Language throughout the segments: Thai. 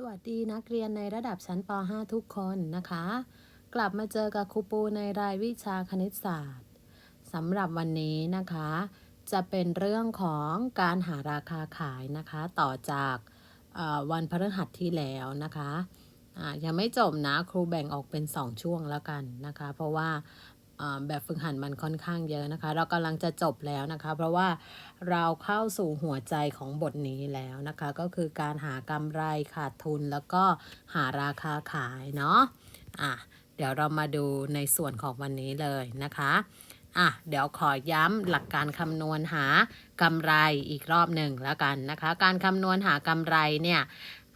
สวัสดีนักเรียนในระดับชั้นป .5 ทุกคนนะคะ กลับมาเจอกับครูปูในรายวิชาคณิตศาสตร์สำหรับวันนี้นะคะ จะเป็นเรื่องของการหาราคาขายนะคะ ต่อจากวันพฤหัสที่แล้วนะคะยังไม่จบนะครูแบ่งออกเป็น 2 ช่วงแล้วกันนะคะ เพราะว่า แบบฝึกหัดมันค่อนข้างเยอะนะคะ เรากำลังจะจบแล้วนะคะ เพราะว่าเราเข้าสู่หัวใจของบทนี้แล้วนะคะ ก็คือการหากำไรขาดทุนแล้วก็หาราคาขายเนาะอะเดี๋ยวเรามาดูในส่วนของวันนี้เลยนะคะอะเดี๋ยวขอย้ำหลักการคำนวณหากำไรอีกรอบหนึ่งแล้วกันนะคะ การคำนวณหากำไรเนี่ย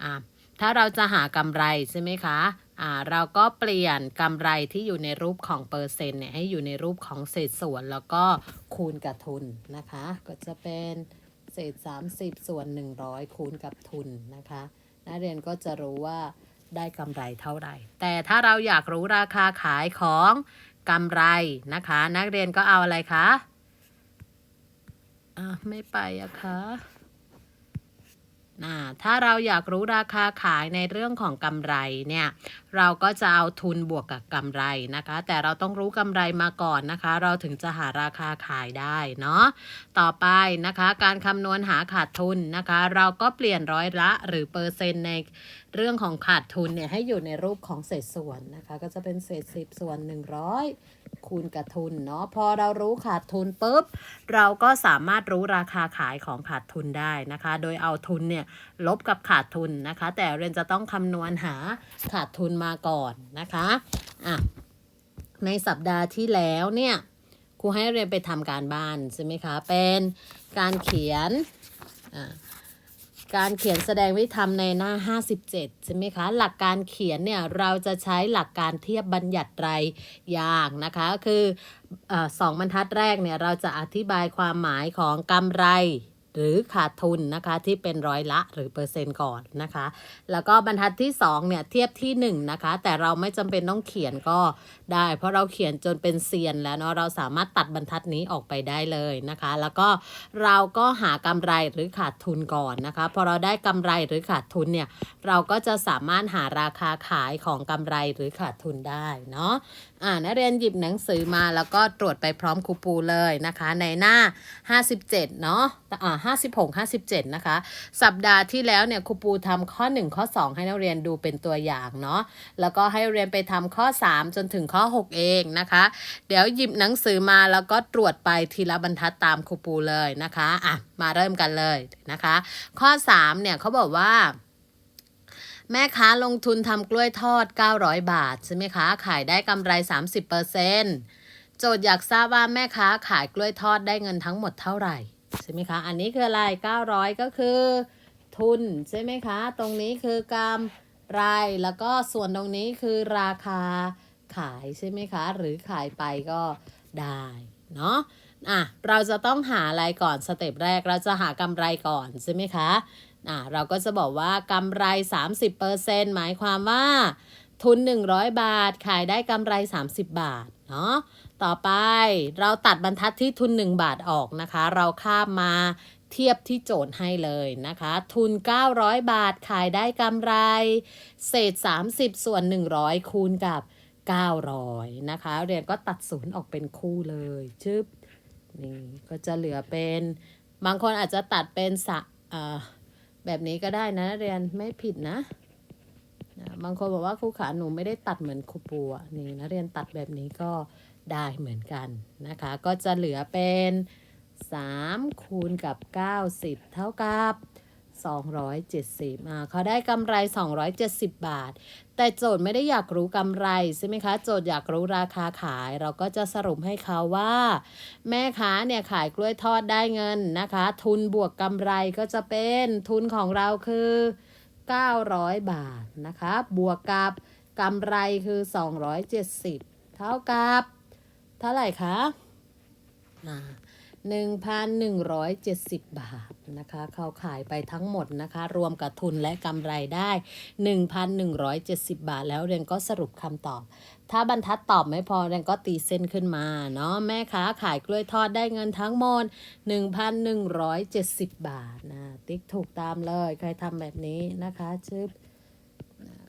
อะถ้าเราจะหากำไรใช่ไหมคะ เราก็เปลี่ยนกำไรที่อยู่ในรูปของเปอร์เซ็นต์เนี่ยให้อยู่ในรูปของเศษส่วนแล้วก็คูณกับทุนนะคะ ก็จะเป็นเศษ 30 ส่วน 100 คูณกับทุนนะคะนักเรียนก็จะรู้ว่าได้กำไรเท่าไหร่ แต่ถ้าเราอยากรู้ราคาขายของกำไรนะคะ นักเรียนก็เอาอะไรคะอะไม่ไปอะคะ ถ้าเราอยากรู้ราคาขายในเรื่องของกำไรเนี่ย เราก็จะเอาทุนบวกกับกำไรนะคะ แต่เราต้องรู้กำไรมาก่อนนะคะ เราถึงจะหาราคาขายได้เนาะ ต่อไปนะคะ การคำนวณหาขาดทุนนะคะ เราก็เปลี่ยนร้อยละหรือเปอร์เซ็นต์ในเรื่องของขาดทุนเนี่ยให้อยู่ในรูปของเศษส่วนนะคะ ก็จะเป็นเศษสิบส่วน100 คูณกับทุนเนาะพอเรารู้ขาดทุนปุ๊บเราก็สามารถรู้ราคาขายของขาดทุนได้นะคะ โดยเอาทุนเนี่ยลบกับขาดทุนนะคะ แต่เรนจะต้องคำนวณหาขาดทุนมาก่อนนะคะอะในสัปดาห์ที่แล้วเนี่ยครูให้เรียนไปทำการบ้านใช่ไหมคะ เป็นการเขียนอ่า การเขียนแสดงวิธีทำในหน้า 57 ใช่ไหมคะ หลักการเขียนเนี่ยเราจะใช้หลักการเทียบบัญญัติไรยอย่างนะคะ คืออสองบรรทัดแรกเนี่ยเราจะอธิบายความหมายของกำไรหรือขาดทุนนะคะที่เป็นร้อยละหรือเปอร์เซ็นต์ก่อนนะคะ แล้วก็บรรทัดที่2เนี่ยเทียบที่1นะคะแต่เราไม่จำเป็นต้องเขียนก็ ได้ เพราะเราเขียนจนเป็นเซียนแล้วเนาะเราสามารถตัดบรรทัดนี้ออกไปได้เลยนะคะ แล้วก็เราก็หากำไรหรือขาดทุนก่อนนะคะพอเราได้กำไรหรือขาดทุนเนี่ยเราก็จะสามารถหาราคาขายของกำไรหรือขาดทุนได้เนาะอ่านักเรียนหยิบหนังสือมาแล้วก็ตรวจไปพร้อมครูปูเลยนะคะ ในหน้า 57 เนาะอ่า56 57 นะคะ สัปดาห์ที่แล้วเนี่ยครูปูทำข้อ 1 ข้อ 2 ให้นักเรียนดูเป็นตัวอย่างเนาะแล้วก็ให้เรียนไปทำข้อ 3 จนถึงข้อ6 เองนะคะ เดี๋ยวหยิบหนังสือมาแล้วก็ตรวจไปทีละบรรทัดตามครูปูเลยนะคะอะมาเริ่มกันเลยนะคะ ข้อ 3 เนี่ยเขาบอกว่าแม่ค้าลงทุนทำกล้วยทอด 900 บาท ใช่ไหมคะ ขายได้กำไร 30%โจทย์อยากทราบว่าแม่ค้าขายกล้วยทอดได้เงินทั้งหมดเท่าไหร่ ใช่ไหมคะ อันนี้คืออะไร 900 ก็คือ ทุน ใช่ไหมคะ ตรงนี้คือกำไร แล้วก็ส่วนตรงนี้คือราคา ขายใช่ไหมคะ หรือขายไปก็ได้เนาะอะเราจะต้องหาอะไรก่อนสเต็ปแรกเราจะหากำไรก่อนใช่ไหมคะอะเราก็จะบอกว่ากำไร 30%หมายความว่าทุน 100 บาท ขายได้กำไร 30 บาท เนาะ ต่อไปเราตัดบรรทัดที่ทุน 1 บาทออกนะคะ เราข้ามมาเทียบที่โจทย์ให้เลยนะคะ ทุน 900 บาท ขายได้กำไร เศษ 30 ส่วน 100 คูณกับ 900นะคะเรียนก็ตัดศูนย์ออกเป็นคู่เลยชึบนี่ก็จะเหลือเป็นบางคนอาจจะตัดเป็นสะอ่าแบบนี้ก็ได้นะเรียนไม่ผิดนะบางคนบอกว่าครูขาหนูไม่ได้ตัดเหมือนครูปูอะนี่นะเรียนตัดแบบนี้ก็ได้เหมือนกันนะคะ ก็จะเหลือเป็น3คูณกับ 90 เท่ากับ 270อ่าเขาได้กำไร 270 บาท แต่โจทย์ไม่ได้อยากรู้กำไรใช่ไหมคะ โจทย์อยากรู้ราคาขาย เราก็จะสรุปให้เขาว่า แม่ค้าเนี่ยขายกล้วยทอดได้เงินนะคะ ทุนบวกกำไรก็จะเป็นทุนของเราคือ 900 บาทนะคะ บวกกับกำไรคือ 270 เท่ากับ เท่าไหร่คะอ่า 1,170 บาทนะคะ เขาขายไปทั้งหมดนะคะ รวมกับทุนและกำไรได้ 1,170 บาท แล้วเรียนก็สรุปคำตอบ ถ้าบรรทัดตอบไม่พอเรียนก็ตีเส้นขึ้นมาเนาะแม่ค้าขายกล้วยทอดได้เงินทั้งหมด 1,170 บาทนะติ๊กถูกตามเลย ใครทำแบบนี้นะคะชึบ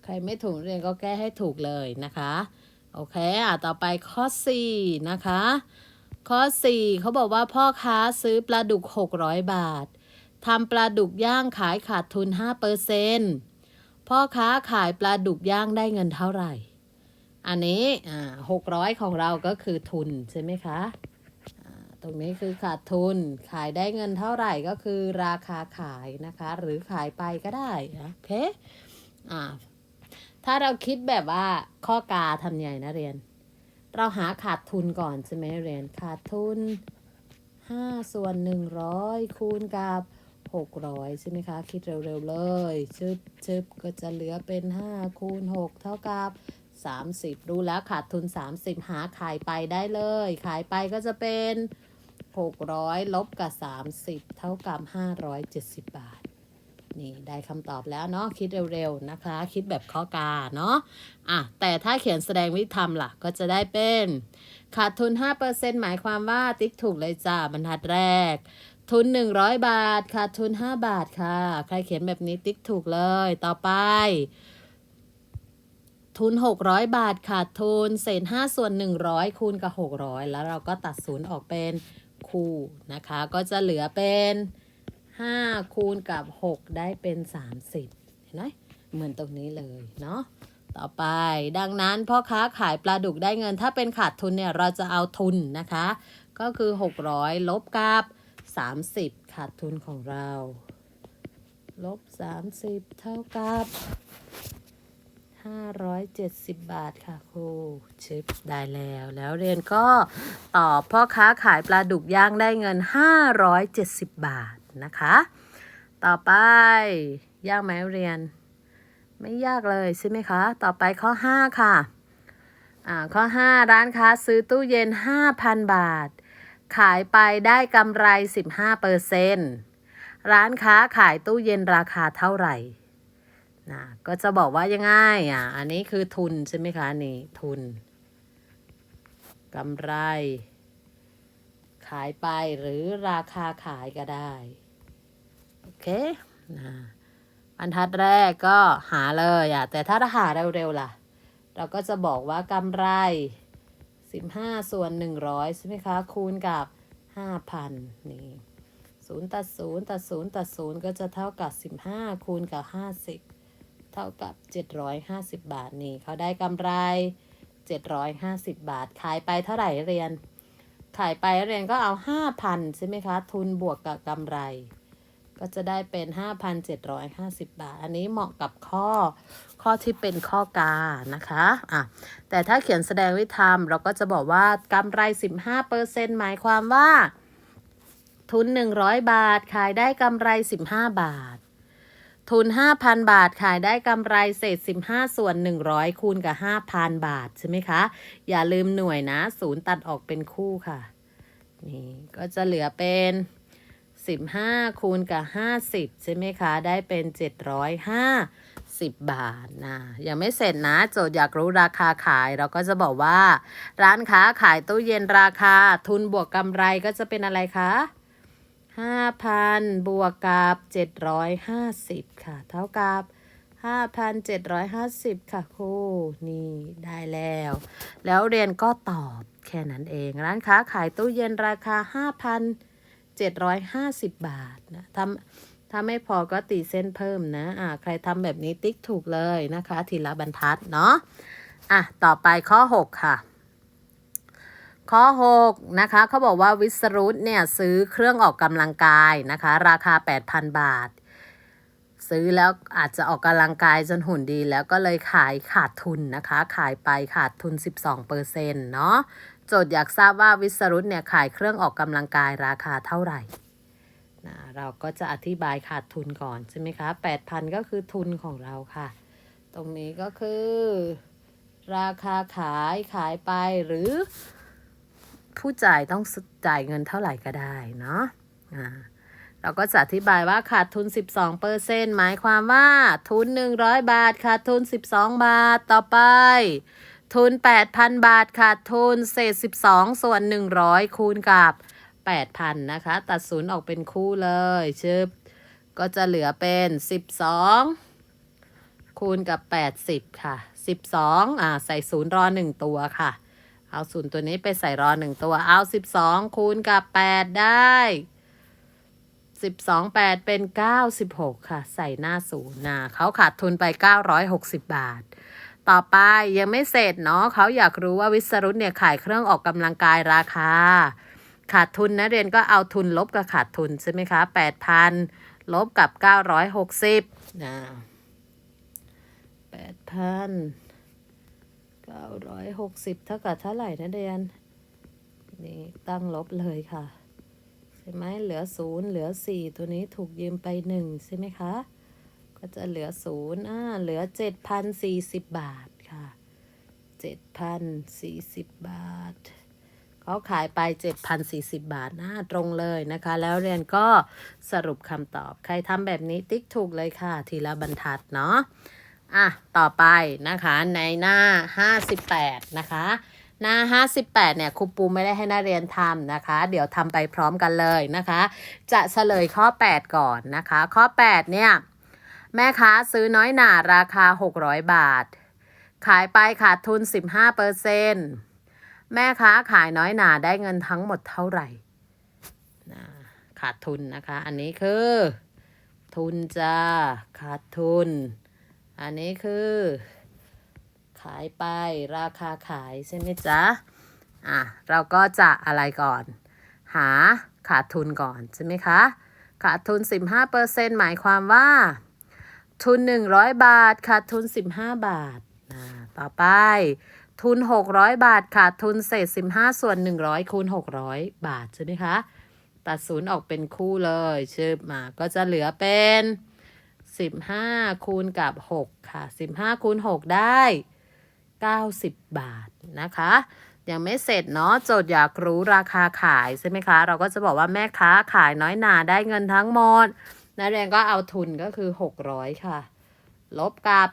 ใครไม่ถูกเรียนก็แก้ให้ถูกเลยนะคะ โอเคอะต่อไปข้อ 4 นะคะ ข้อ 4เขาบอกว่าพ่อค้าซื้อปลาดุก 600 บาททำปลาดุกย่างขายขาดทุน 5%พ่อค้าขายปลาดุกย่างได้เงินเท่าไหร่ อันนี้อ่า600ของเราก็คือทุนใช่ไหมคะตรงนี้คือขาดทุนขายได้เงินเท่าไหร่ก็คือราคาขายนะคะ หรือขายไปก็ได้นะโอเคอ่าถ้าเราคิดแบบว่าข้อกาทำไงนะเรียน เราหาขาดทุนก่อนใช่ไหมเรียนขาดทุน 5 ส่วน 100 คูณกับ 600 ใช่ไหมคะ คิดเร็วๆเลยชึบชึบก็จะเหลือเป็น 5 คูณ 6 เท่ากับ 30 รู้แล้วขาดทุน 30 หาขายไปได้เลย ขายไปก็จะเป็น 600 ลบกับ 30 เท่ากับ 570 บาท นี่ได้คำตอบแล้วเนาะคิดเร็วๆนะคะ คิดแบบข้อกาเนาะอะแต่ถ้าเขียนแสดงวิธีทำล่ะ ก็จะได้เป็นขาดทุน 5%หมายความว่าติ๊กถูกเลยจ้าบรรทัดแรก ทุน 100 บาทขาดทุน 5 บาทค่ะ ใครเขียนแบบนี้ติ๊กถูกเลย ต่อไป ทุน 600 บาทขาดทุนเศษ5ส่วน 100 คูณกับ 600 แล้วเราก็ตัดศูนย์ออกเป็นคู่นะคะ ก็จะเหลือเป็น 5 คูณกับ 6 ได้เป็น 30 เห็นไหมเหมือนตรงนี้เลยเนาะต่อไปดังนั้นพ่อค้าขายปลาดุกได้เงิน ถ้าเป็นขาดทุนเนี่ยเราจะเอาทุนนะคะ ก็คือ 600 ลบกับ 30 ขาดทุนของเรา ลบ 30 เท่ากับ 570 บาทค่ะครูชิปได้แล้ว แล้วเรียนก็ตอบพ่อค้าขายปลาดุกย่างได้เงิน 570 บาท นะคะ ต่อไป ยากไหมเรียน ไม่ยากเลยใช่ไหมคะ ต่อไปข้อ 5 ค่ะอ่าข้อ 5 ร้านค้าซื้อตู้เย็น 5,000 บาท ขายไปได้กำไร 15เปอร์เซ็นร้านค้าขายตู้เย็นราคาเท่าไหร่นะก็จะบอกว่ายังไงอะ อันนี้คือทุนใช่ไหมคะนี่ทุนกำไร ขายไปหรือราคาขายก็ได้ โอเคนะบรรทัดแรกก็หาเลยอะแต่ถ้าหาเร็วๆล่ะ เราก็จะบอกว่ากำไร 15 ส่วน 100 ใช่ไหมคะ คูณกับ 5,000 นี่ศูนย์ตัดศูนย์ตัดศูนย์ตัดศูนย์ก็จะเท่ากับ 15 คูณกับ 50 เท่ากับ 750 บาทนี่เขาได้กำไร 750 บาท ขายไปเท่าไหร่เรียน ขายไปเรียนก็เอา 5,000 ใช่ไหมคะ ทุนบวกกับกำไร ก็จะได้เป็น 5,750 บาท อันนี้เหมาะกับข้อข้อที่เป็นข้อกานะคะอะแต่ถ้าเขียนแสดงวิธีทำเราก็จะบอกว่ากำไร 15%หมายความว่า ทุน 100 บาท ขายได้กำไร 15 บาท ทุน 5,000 บาท ขายได้กำไรเศษ 15 ส่วน 100 คูณกับ 5,000 บาท ใช่ไหมคะ อย่าลืมหน่วยนะศูนย์ตัดออกเป็นคู่ค่ะ นี่ก็จะเหลือเป็น 15 คูณกับ 50 ใช่ไหมคะ ได้เป็น 750 บาทนะยังไม่เสร็จนะ โจทย์อยากรู้ราคาขายเราก็จะบอกว่า ร้านค้าขายตู้เย็นราคาทุนบวกกำไรก็จะเป็นอะไรคะ5,000 บวกกับ 750 ค่ะ เท่ากับ 5,750 ค่ะครูนี่ได้แล้ว แล้วเรียนก็ตอบแค่นั้นเอง ร้านค้าขายตู้เย็นราคา 750 บาทนะทำถ้าไม่พอก็ตีเส้นเพิ่มนะ อ่า ใครทำแบบนี้ติ๊กถูกเลยนะคะ ทีละบรรทัดเนาะ อะ ต่อไปข้อ 6 ค่ะ ข้อ 6 นะคะ เขาบอกว่าวิสรุตเนี่ย ซื้อเครื่องออกกำลังกายนะคะ ราคา 8,000 บาท ซื้อแล้วอาจจะออกกำลังกายจนหุ่นดีแล้วก็เลยขายขาดทุนนะคะ ขายไปขาดทุน 12เปอร์เซ็นต์เนาะ โจทย์อยากทราบว่าวิสรุตเนี่ยขายเครื่องออกกำลังกายราคาเท่าไหร่นะเราก็จะอธิบายขาดทุนก่อนใช่ไหมคะ8,000 ก็คือทุนของเราค่ะ ตรงนี้ก็คือ ราคาขายขายไปหรือ ผู้จ่ายต้องจ่ายเงินเท่าไหร่ก็ได้เนาะอ่าเราก็จะอธิบายว่าขาดทุน 12เปอร์เซ็นหมายความว่าทุน 100 บาท ขาดทุน 12 บาทต่อไป ทุน 8,000 บาทขาดทุนเศษ 12 ส่วน 100 คูณกับ 8,000 นะคะ ตัดศูนย์ออกเป็นคู่เลยชึบก็จะเหลือเป็น 12 คูณกับ 80 ค่ะ 12 อ่า ใส่ศูนย์รอหนึ่งตัวค่ะ เอาศูนย์ตัวนี้ไปใส่รอหนึ่งตัว เอา 12 คูณกับ 8 ได้ 12 8 เป็น 96 ค่ะ ใส่หน้าศูนย์นะเขาขาดทุนไป 960 บาท ต่อไปยังไม่เสร็จเนาะเขาอยากรู้ว่าวิสรุตเนี่ยขายเครื่องออกกำลังกายราคา ขาดทุนนะเรียนก็เอาทุนลบกับขาดทุนใช่ไหมคะ8,000ลบกับ960นะ8,000 960เท่ากับเท่าไหร่นะเรียนนี่ตั้งลบเลยค่ะ ใช่ไหมเหลือศูนย์เหลือสี่ตัวนี้ถูกยืมไปหนึ่งใช่ไหมคะ ก็จะเหลือศูนย์อ่าเหลือเจ็ดพันสี่สิบบาทค่ะเจ็ดพันสี่สิบบาทเขาขายไปเจ็ดพันสี่สิบบาทนะตรงเลยนะคะ แล้วเรียนก็สรุปคำตอบ ใครทำแบบนี้ติ๊กถูกเลยค่ะ ทีละบรรทัดเนาะอะ ต่อไปนะคะในหน้า 58 นะคะ หน้า 58 เนี่ยครูปูไม่ได้ให้นักเรียนทำนะคะ เดี๋ยวทำไปพร้อมกันเลยนะคะ จะเฉลยข้อ 8 ก่อนนะคะ ข้อ 8 เนี่ย แม่ค้าซื้อน้อยหนาราคา 600 บาท ขายไปขาดทุน 15เปอร์เซนแม่ค้าขายน้อยหนาได้เงินทั้งหมดเท่าไหร่นะขาดทุนนะคะ อันนี้คือ ทุนจะขาดทุน อันนี้คือ ขายไปราคาขายใช่ไหมจ๊ะอะเราก็จะอะไรก่อน หาขาดทุนก่อนใช่ไหมคะ ขาดทุน 15%หมายความว่า ทุน 100 บาท ขาดทุน 15 บาทอ่าต่อไป ทุน 600 บาท ขาดทุนเศษ 15 ส่วน 100 คูณ 600 บาท ใช่ไหมคะ ตัดศูนย์ออกเป็นคู่เลยชื่อมา ก็จะเหลือเป็น 15 คูณกับ 6 ค่ะ 15 คูณ 6 ได้ 90 บาทนะคะยังไม่เสร็จเนาะโจทย์อยากรู้ราคาขายใช่ไหมคะ เราก็จะบอกว่าแม่ค้าขายน้อยหนาได้เงินทั้งหมด นักเรียนก็เอาทุนก็คือ 600 ค่ะ ลบกับ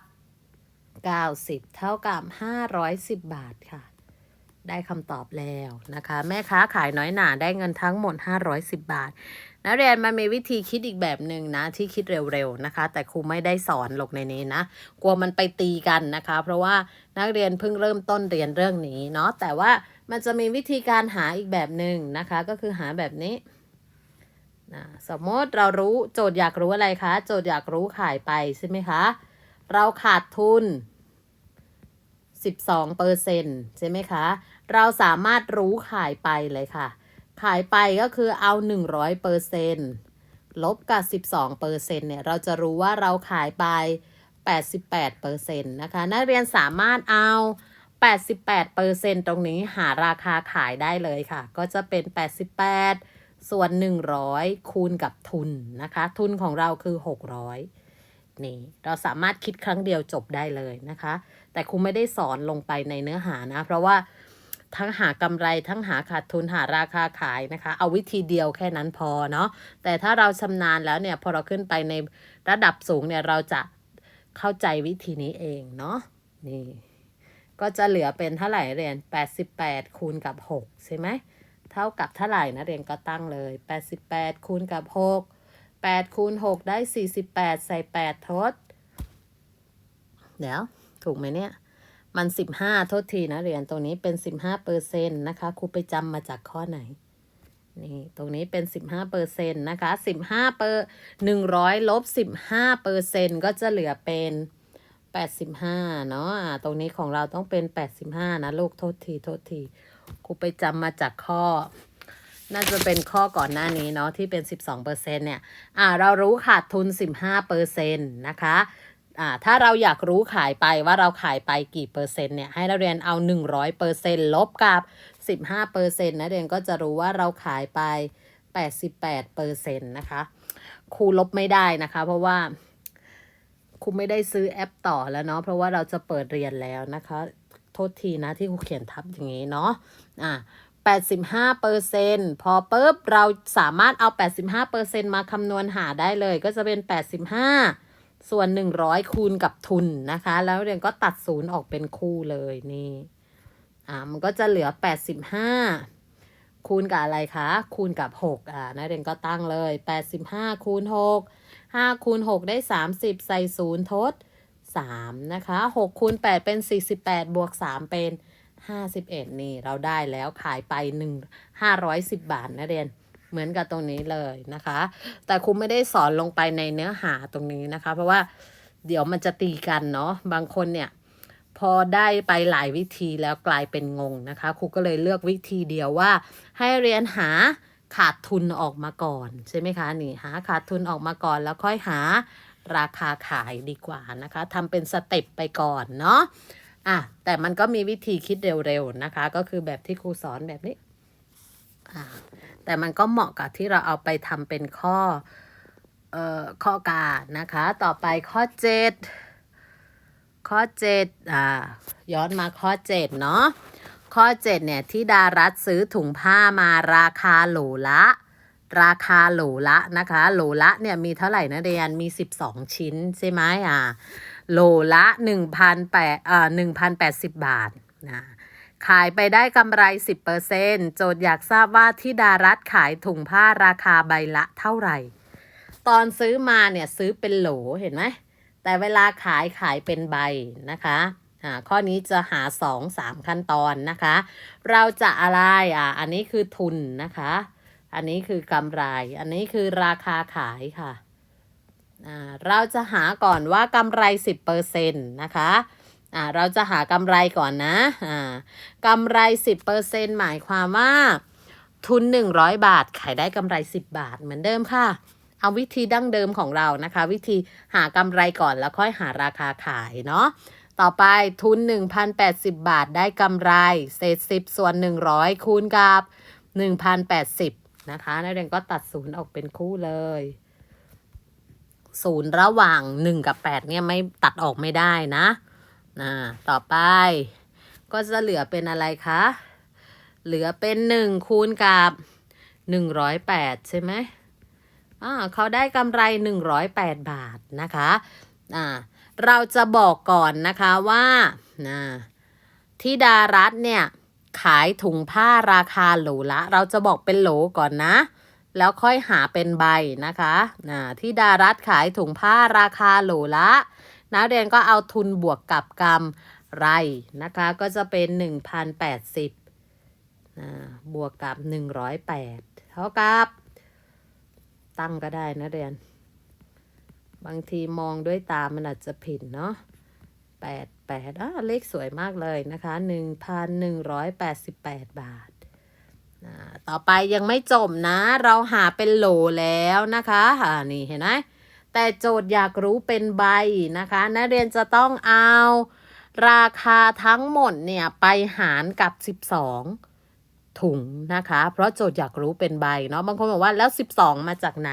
90 เท่ากับ 510 บาทค่ะ ได้คำตอบแล้วนะคะ แม่ค้าขายน้อยหนาได้เงินทั้งหมด 510 บาท นักเรียนมันมีวิธีคิดอีกแบบหนึ่งนะ ที่คิดเร็วๆนะคะ แต่ครูไม่ได้สอนลงในนี้นะ กลัวมันไปตีกันนะคะ เพราะว่านักเรียนเพิ่งเริ่มต้นเรียนเรื่องนี้เนาะแต่ว่ามันจะมีวิธีการหาอีกแบบหนึ่งนะคะ ก็คือหาแบบนี้ นะสมมติเรารู้โจทย์อยากรู้อะไรคะ โจทย์อยากรู้ขายไปใช่ไหมคะ เราขาดทุน 12เปอร์เซ็นใช่ไหมคะ เราสามารถรู้ขายไปเลยค่ะ ขายไปก็คือเอา 100เปอร์เซ็นลบกับ 12เปอร์เซ็นเนี่ยเราจะรู้ว่าเราขายไป 88เปอร์เซ็นนะคะ นักเรียนสามารถเอา 88เปอร์เซ็นตรงนี้หาราคาขายได้เลยค่ะ ก็จะเป็น 88 ส่วน 100 คูณกับทุนนะคะ ทุนของเราคือ 600 นี่ เราสามารถคิดครั้งเดียวจบได้เลยนะคะ แต่ครูไม่ได้สอนลงไปในเนื้อหานะ เพราะว่าทั้งหากำไรทั้งหาขาดทุนหาราคาขายนะคะ เอาวิธีเดียวแค่นั้นพอเนาะแต่ถ้าเราชำนาญแล้วเนี่ย พอเราขึ้นไปในระดับสูงเนี่ยเราจะเข้าใจวิธีนี้เองเนาะนี่ ก็จะเหลือเป็นเท่าไหร่เรียน 88 คูณกับ 6 ใช่ไหม เท่ากับเท่าไหร่นะเรียนก็ตั้งเลย 88 คูณกับ 6 8 คูณ 6 ได้ 48 ใส่ 8 ทด เดี๋ยว ถูกไหมเนี่ย มัน 15 โทษทีนะเรียนตรงนี้เป็น 15เปอร์เซ็นต์นะคะครูไปจำมาจากข้อไหน นี่ ตรงนี้เป็น 15เปอร์เซ็นต์นะคะ 15เปอร์100ลบ15เปอร์เซ็นต์ก็จะเหลือเป็น85เนาะตรงนี้ของเราต้องเป็น 85 นะลูกโทษที โทษที ครูไปจำมาจากข้อ น่าจะเป็นข้อก่อนหน้านี้เนาะที่เป็น 12เปอร์เซ็นเนี่ยอ่าเรารู้ขาดทุน 15เปอร์เซ็นต์นะคะอ่าถ้าเราอยากรู้ขายไปว่าเราขายไปกี่เปอร์เซ็นต์เนี่ยให้นักเรียนเอา 100เปอร์เซ็นต์ลบกับ 15เปอร์เซ็นต์นักเรียนก็จะรู้ว่าเราขายไป 88เปอร์เซ็นต์นะคะครูลบไม่ได้นะคะ เพราะว่าครูไม่ได้ซื้อแอปต่อแล้วเนาะเพราะว่าเราจะเปิดเรียนแล้วนะคะ โทษทีนะที่ครูเขียนทับอย่างนี้เนาะอ่า85เปอร์เซ็นพอปุ๊บเราสามารถเอา 85เปอร์เซ็นมาคำนวณหาได้เลย ก็จะเป็น 85 ส่วน 100 คูณกับทุนนะคะ แล้วเรียนก็ตัดศูนย์ออกเป็นคู่เลยนี่อ่ามันก็จะเหลือ 85 คูณกับอะไรคะ คูณกับ 6 อ่านักเรียนก็ตั้งเลย 85 คูณ 6 5 คูณ 6 ได้ 30 ใส่ศูนย์ทด 3 นะคะ6คูณ8เป็น 48 บวก 3 เป็น 51 นี่เราได้แล้วขายไป 1 510 บาทนะเรียนเหมือนกับตรงนี้เลยนะคะ แต่ครูไม่ได้สอนลงไปในเนื้อหาตรงนี้นะคะ เพราะว่าเดี๋ยวมันจะตีกันเนาะบางคนเนี่ยพอได้ไปหลายวิธีแล้วกลายเป็นงงนะคะครูก็เลยเลือกวิธีเดียวว่า ให้เรียนหาขาดทุนออกมาก่อน ใช่ไหมคะนี่หาขาดทุนออกมาก่อนแล้วค่อยหา ราคาขายดีกว่านะคะทำเป็นสเต็ปไปก่อนเนาะอะแต่มันก็มีวิธีคิดเร็วๆนะคะ ก็คือแบบที่ครูสอนแบบนี้อ่าแต่มันก็เหมาะกับที่เราเอาไปทำเป็นข้อเอ่อข้อการนะคะ ต่อไปข้อ7ข้อ7อ่าย้อนมาข้อ7เนาะข้อ7เนี่ยที่ดารัตซื้อถุงผ้ามาราคาโหลละ ราคาโหลละนะคะ โหลละเนี่ยมีเท่าไหร่นะเรียนมี 12 ชิ้นใช่ไหมอ่าโหลละ1,008อ่า1,080 บาทนะขายไปได้กำไร 10%โจทย์อยากทราบว่าที่ดารัตขายถุงผ้าราคาใบละเท่าไหร่ ตอนซื้อมาเนี่ยซื้อเป็นโหลเห็นไหม แต่เวลาขายขายเป็นใบนะคะอ่าข้อนี้จะหา 2 3 ขั้นตอนนะคะ เราจะอะไรอะอันนี้คือทุนนะคะ อันนี้คือกำไร อันนี้คือราคาขายค่ะ เราจะหาก่อนว่ากำไร 10%นะคะเราจะหากำไรก่อนนะกำไร 10%หมายความว่าทุน 100 บาท ขายได้กำไร 10 บาทเหมือนเดิมค่ะ เอาวิธีดั้งเดิมของเรานะคะ วิธีหากำไรก่อนแล้วค่อยหาราคาขายเนาะต่อไปทุน 1,080 บาทได้กำไร เศษ 10 ส่วน 100 คูณกับ 1,080 นะคะนักเรียนก็ตัดศูนย์ออกเป็นคู่เลยศูนย์ระหว่าง1กับ8เนี่ยไม่ตัดออกไม่ได้นะนะต่อไป ก็จะเหลือเป็นอะไรคะ เหลือเป็น1คูณกับ108ใช่ไหมอ่าเขาได้กำไร108บาทนะคะอ่าเราจะบอกก่อนนะคะว่านะที่ดารัตเนี่ย ขายถุงผ้าราคาโหลละ เราจะบอกเป็นโหลก่อนนะ แล้วค่อยหาเป็นใบนะคะนะที่ดารัตขายถุงผ้าราคาโหลละนักเรียนก็เอาทุนบวกกับกำไรนะคะ ก็จะเป็น 1,080อ่าบวกกับ 108 เท่ากับ ตั้งก็ได้นะเรียน บางทีมองด้วยตามันอาจจะผิดเนาะ แปดแปดอ่าเลขสวยมากเลยนะคะหนึ่งพันหนึ่งร้อยแปดสิบแปดบาทต่อไปยังไม่จบนะ เราหาเป็นโหลแล้วนะคะอ่านี่เห็นไหมแต่โจทย์อยากรู้เป็นใบนะคะนักเรียนจะต้องเอาราคาทั้งหมดเนี่ยไปหารกับ 12 ถุงนะคะ เพราะโจทย์อยากรู้เป็นใบเนาะบางคนบอกว่าแล้ว 12 มาจากไหน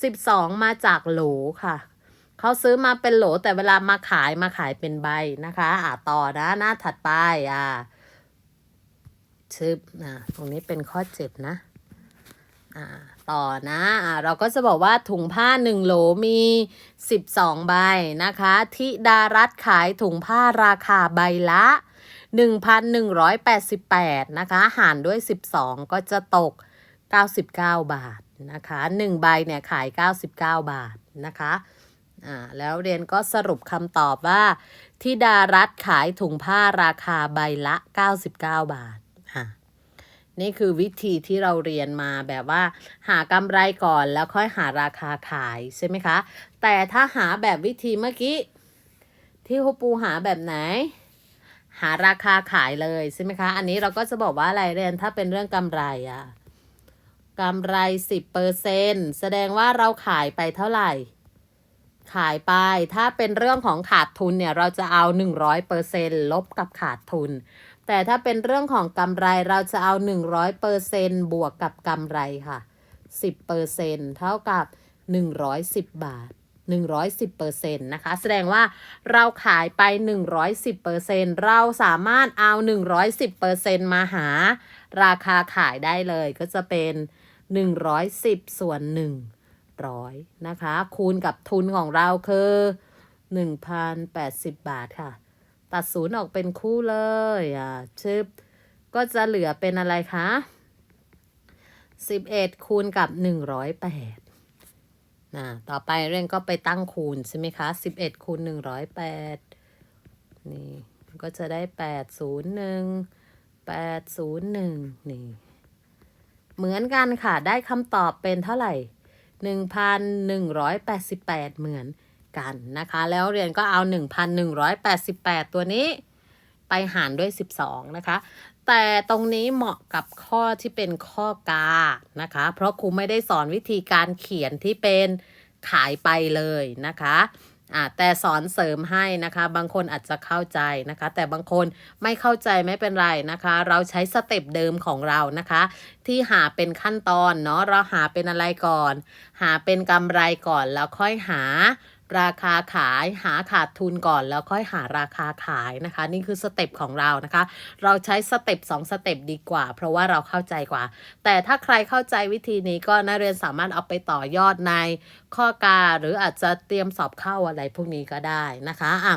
12 มาจากโหลค่ะ เขาซื้อมาเป็นโหลแต่เวลามาขายมาขายเป็นใบนะคะ อ่าต่อนะหน้าถัดไปอ่าชึบอ่าตรงนี้เป็นข้อ7นะอ่าต่อนะอ่าเราก็จะบอกว่าถุงผ้า1โหลมี 12 ใบนะคะที่ดารัตขายถุงผ้าราคาใบละ 1,188 นะคะ หารด้วย 12 ก็จะตก 99 บาทนะคะ 1 ใบเนี่ยขาย 99 บาทนะคะ อ่าแล้วเรียนก็สรุปคำตอบว่าที่ดารัตขายถุงผ้าราคาใบละ 99 บาทอะนี่คือวิธีที่เราเรียนมาแบบว่า หากำไรก่อนแล้วค่อยหาราคาขายใช่ไหมคะ แต่ถ้าหาแบบวิธีเมื่อกี้ ที่ครูปูหาแบบไหน หาราคาขายเลยใช่ไหมคะ อันนี้เราก็จะบอกว่าอะไรเรียนถ้าเป็นเรื่องกำไรอะกำไรสิบเปอร์เซนแสดงว่าเราขายไปเท่าไหร่ ขายไป ถ้าเป็นเรื่องของขาดทุนเนี่ยเราจะเอาหนึ่งร้อยเปอร์เซนลบกับขาดทุน แต่ถ้าเป็นเรื่องของกำไรเราจะเอาหนึ่งร้อยเปอร์เซนบวกกับกำไรค่ะสิบเปอร์เซนเท่ากับหนึ่งร้อยสิบบาท 110เปอร์เซ็นต์นะคะ แสดงว่าเราขายไป 110เปอร์เซ็นต์เราสามารถเอา 110เปอร์เซ็นต์มาหา ราคาขายได้เลยก็จะเป็น 110 ส่วน 100นะคะ คูณกับทุนของเราคือ1,080 บาทค่ะ ตัดศูนย์ออกเป็นคู่เลยอะชึบก็จะเหลือเป็นอะไรคะ11 คูณกับ 108นะต่อไปเรียนก็ไปตั้งคูณใช่ไหมคะสิบเอ็ดคูณหนึ่งร้อยแปดนี่ก็จะได้แปดศูนย์หนึ่งแปดศูนย์หนึ่งนี่ เหมือนกันค่ะ ได้คำตอบเป็นเท่าไหร่ หนึ่งพันหนึ่งร้อยแปดสิบแปดเหมือนกันนะคะ แล้วเรียนก็เอาหนึ่งพันหนึ่งร้อยแปดสิบแปดตัวนี้ไปหารด้วย 12 นะคะ แต่ตรงนี้เหมาะกับข้อที่เป็นข้อกานะคะ เพราะครูไม่ได้สอนวิธีการเขียนที่เป็นขายไปเลยนะคะ อ่าแต่สอนเสริมให้นะคะ บางคนอาจจะเข้าใจนะคะ แต่บางคนไม่เข้าใจไม่เป็นไรนะคะ เราใช้สเต็ปเดิมของเรานะคะ ที่หาเป็นขั้นตอนเนาะเราหาเป็นอะไรก่อน หาเป็นกำไรก่อนแล้วค่อยหา ราคาขายหาขาดทุนก่อนแล้วค่อยหาราคาขายนะคะ นี่คือสเต็ปของเรานะคะ เราใช้สเต็ป2สเต็ปดีกว่า เพราะว่าเราเข้าใจกว่า แต่ถ้าใครเข้าใจวิธีนี้ก็นักเรียนสามารถเอาไปต่อยอดในข้อกาหรืออาจจะเตรียมสอบเข้าอะไรพวกนี้ก็ได้นะคะอะ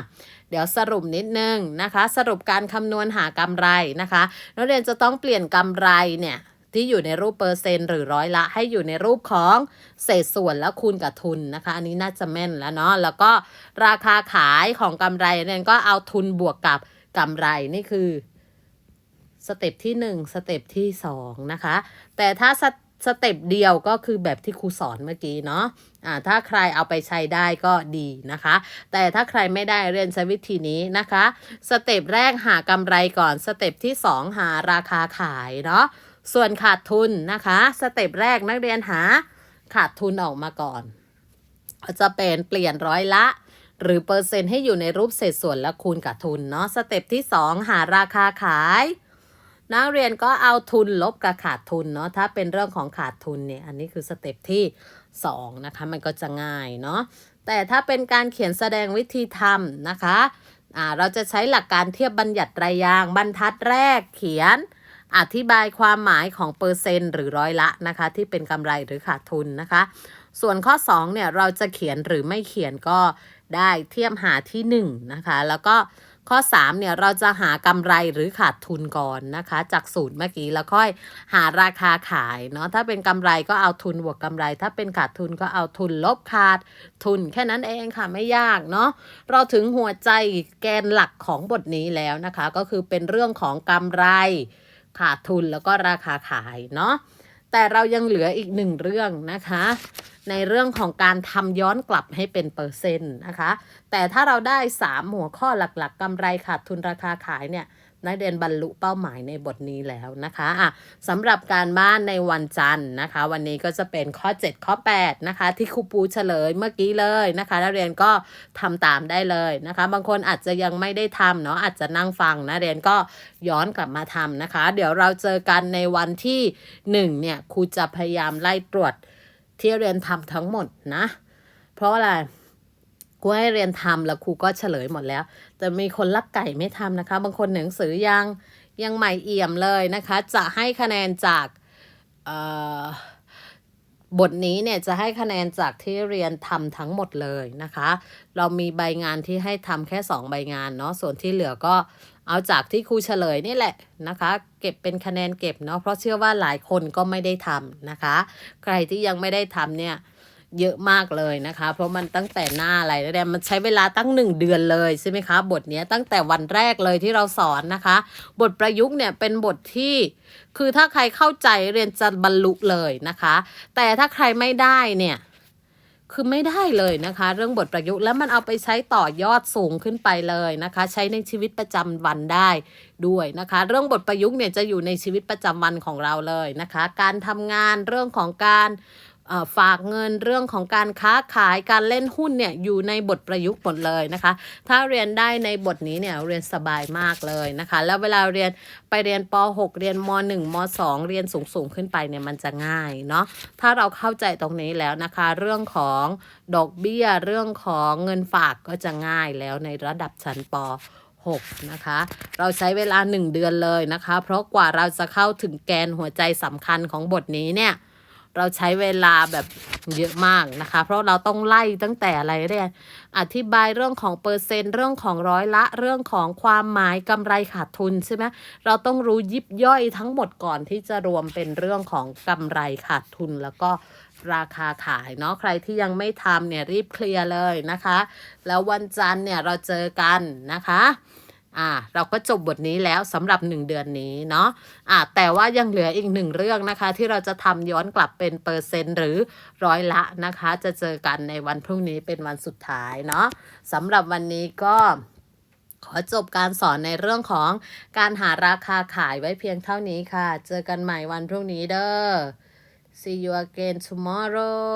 เดี๋ยวสรุปนิดนึงนะคะ สรุปการคำนวณหากำไรนะคะ นักเรียนจะต้องเปลี่ยนกำไรเนี่ย ที่อยู่ในรูปเปอร์เซ็นต์หรือร้อยละ ให้อยู่ในรูปของเศษส่วนแล้วคูณกับทุนนะคะ อันนี้น่าจะแม่นแล้วเนาะแล้วก็ราคาขายของกำไรเนี่ยก็เอาทุนบวกกับกำไรนี่คือสเต็ปที่ 1 สเต็ปที่2นะคะ แต่ถ้าสสเต็ปเดียวก็คือแบบที่ครูสอนเมื่อกี้เนาะอ่าถ้าใครเอาไปใช้ได้ก็ดีนะคะ แต่ถ้าใครไม่ได้เรียนใช้วิธีนี้นะคะ สเต็ปแรกหากำไรก่อน สเต็ปที่ 2 หาราคาขายเนาะ ส่วนขาดทุนนะคะ สเต็ปแรกนักเรียนหาขาดทุนออกมาก่อน จะเป็นเปลี่ยนร้อยละ หรือเปอร์เซ็นต์ให้อยู่ในรูปเศษส่วนแล้วคูณกับทุนเนาะสเต็ปที่ 2 หาราคาขาย นักเรียนก็เอาทุนลบกับขาดทุนเนาะถ้าเป็นเรื่องของขาดทุนเนี่ยอันนี้คือสเต็ปที่2นะคะมันก็จะง่ายเนาะแต่ถ้าเป็นการเขียนแสดงวิธีทำนะคะอ่าเราจะใช้หลักการเทียบบัญญัติรายยางบรรทัดแรกเขียน อธิบายความหมายของเปอร์เซ็นต์หรือร้อยละนะคะ ที่เป็นกำไรหรือขาดทุนนะคะ ส่วนข้อ2เนี่ยเราจะเขียนหรือไม่เขียนก็ได้เทียบหาที่ 1 นะคะ แล้วก็ข้อ3เนี่ยเราจะหากำไรหรือขาดทุนก่อนนะคะ จากสูตรเมื่อกี้แล้วค่อยหาราคาขายเนาะถ้าเป็นกำไรก็เอาทุนบวกกำไร ถ้าเป็นขาดทุนก็เอาทุนลบขาดทุนแค่นั้นเองค่ะไม่ยากเนาะเราถึงหัวใจแกนหลักของบทนี้แล้วนะคะ ก็คือเป็นเรื่องของกำไร ขาดทุนแล้วก็ราคาขายเนาะแต่เรายังเหลืออีกหนึ่งเรื่องนะคะ ในเรื่องของการทำย้อนกลับให้เป็นเปอร์เซ็นต์นะคะ แต่ถ้าเราได้ 3 หัวข้อหลักๆกำไรขาดทุนราคาขายเนี่ย นักเรียนบรรลุเป้าหมายในบทนี้แล้วนะคะอะสำหรับการบ้านในวันจันทร์นะคะ วันนี้ก็จะเป็นข้อ 7 ข้อ 8 นะคะ ที่ครูปูเฉลยเมื่อกี้เลยนะคะนักเรียนก็ทำตามได้เลยนะคะ บางคนอาจจะยังไม่ได้ทำเนาะอาจจะนั่งฟังนะเรียนก็ย้อนกลับมาทำนะคะ เดี๋ยวเราเจอกันในวันที่ 1 เนี่ยครูจะพยายามไล่ตรวจที่เรียนทำทั้งหมดนะ เพราะอะไร ครูให้เรียนทำแล้วครูก็เฉลยหมดแล้วแต่มีคนลักไก่ไม่ทำนะคะ บางคนหนังสือยังยังใหม่เอี่ยมเลยนะคะ จะให้คะแนนจากเอ่อบทนี้เนี่ยจะให้คะแนนจากที่เรียนทำทั้งหมดเลยนะคะ เรามีใบงานที่ให้ทำแค่ 2 ใบงานเนาะส่วนที่เหลือก็เอาจากที่ครูเฉลยนี่แหละนะคะ เก็บเป็นคะแนนเก็บเนาะเพราะเชื่อว่าหลายคนก็ไม่ได้ทำนะคะ ใครที่ยังไม่ได้ทำเนี่ย เยอะมากเลยนะคะ เพราะมันตั้งแต่หน้าอะไรแล้วเนี่ยมันใช้เวลาตั้งหนึ่งเดือนเลยใช่ไหมคะ บทนี้ตั้งแต่วันแรกเลยที่เราสอนนะคะ บทประยุกต์เนี่ยเป็นบทที่คือถ้าใครเข้าใจเรียนจะบรรลุเลยนะคะ แต่ถ้าใครไม่ได้เนี่ยคือไม่ได้เลยนะคะ เรื่องบทประยุกต์แล้วมันเอาไปใช้ต่อยอดสูงขึ้นไปเลยนะคะ ใช้ในชีวิตประจำวันได้ด้วยนะคะ เรื่องบทประยุกต์เนี่ยจะอยู่ในชีวิตประจำวันของเราเลยนะคะ การทำงานเรื่องของการ ฝากเงินเรื่องของการค้าขายการเล่นหุ้นเนี่ยอยู่ในบทประยุกต์หมดเลยนะคะ ถ้าเรียนได้ในบทนี้เนี่ยเรียนสบายมากเลยนะคะ แล้วเวลาเรียนไปเรียนป .6 เรียนม .1 ม .2 เรียนสูงๆขึ้นไปเนี่ยมันจะง่ายเนาะถ้าเราเข้าใจตรงนี้แล้วนะคะ เรื่องของดอกเบี้ยเรื่องของเงินฝากก็จะง่ายแล้วในระดับชั้นป 6 นะคะ เราใช้เวลา 1 เดือนเลยนะคะ เพราะกว่าเราจะเข้าถึงแกนหัวใจสำคัญของบทนี้เนี่ย เราใช้เวลาแบบเยอะมากนะคะ เพราะเราต้องไล่ตั้งแต่อะไรเรียอธิบายเรื่องของเปอร์เซ็นต์เรื่องของร้อยละเรื่องของความหมายกำไรขาดทุนใช่ไหมเราต้องรู้ยิบย่อยทั้งหมดก่อนที่จะรวมเป็นเรื่องของกำไรขาดทุนแล้วก็ราคาขายเนาะใครที่ยังไม่ทำเนี่ยรีบเคลียร์เลยนะคะ แล้ววันจันทร์เนี่ยเราเจอกันนะคะ อ่าเราก็จบบทนี้แล้วสำหรับ 1 เดือนนี้เนาะอ่าแต่ว่ายังเหลืออีกหนึ่งเรื่องนะคะ ที่เราจะทำย้อนกลับเป็นเปอร์เซ็นต์หรือร้อยละนะคะ จะเจอกันในวันพรุ่งนี้เป็นวันสุดท้ายเนาะสำหรับวันนี้ก็ขอจบการสอนในเรื่องของการหาราคาขายไว้เพียงเท่านี้ค่ะ เจอกันใหม่วันพรุ่งนี้เด้อ see you again tomorrow